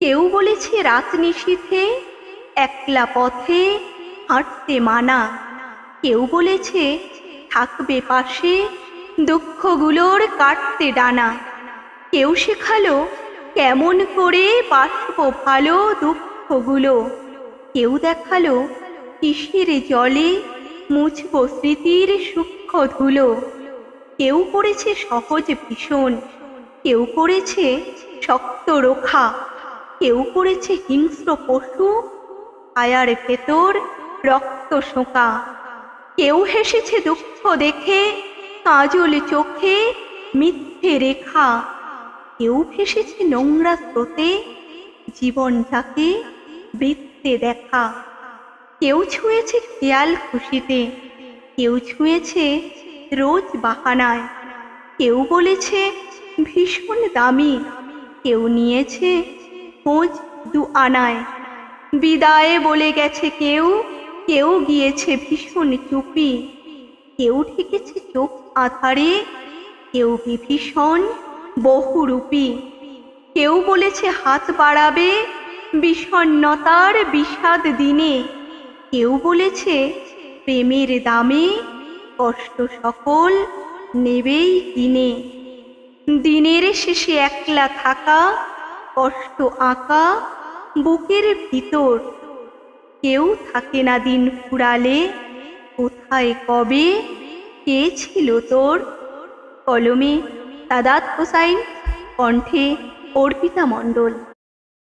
কেউ বলেছে রাত নিশীথে একলা পথে হাঁটতে মানা। কেউ বলেছে থাকবে পাশে দুঃখগুলোর কাটতে ডানা। কেউ শেখালো কেমন করে বাসব ভালো দুঃখগুলো। কেউ দেখাল কিসের জলে মুছব স্মৃতির সূক্ষ্ম ধুলো। কেউ করেছে সহজ ভীষণ। কেউ করেছে শক্ত রোখা। কেউ করেছে হিংস্র পশু আয়ার ভেতর রক্ত শোঁকা। কেউ হেসেছে দুঃখ দেখে, কাজল চোখে মিথ্যে রেখা। কেউ ভেসেছে নোংরা স্রোতে জীবনটাকে বৃত্তে দেখা। কেউ ছুঁয়েছে খেয়াল খুশিতে, কেউ ছুঁয়েছে রোজ বাহানায়। কেউ বলেছে ভীষণ দামি, কেউ নিয়েছে খোঁজ দু আনায়। বিদায়ে বলে গেছে কেউ কেউ গিয়েছে ভীষণ চুপি। কেউ ঠেকেছে চোখ আধারে, কেউ বিভীষণ বহুরূপী। কেউ বলেছে হাত বাড়াবে বিষণ্ণতার বিষাদ দিনে। কেউ বলেছে প্রেমের দামে কষ্ট সকল নেবেই দিনে। দিনের শেষে একলা থাকা কষ্ট আঁকা বুকের ভিতর। কেউ থাকে না দিন ফুরালে, কোথায় কবে, কে ছিল তোর? কলমে সাদাত হোসাইন, কণ্ঠে অর্পিতা মণ্ডল।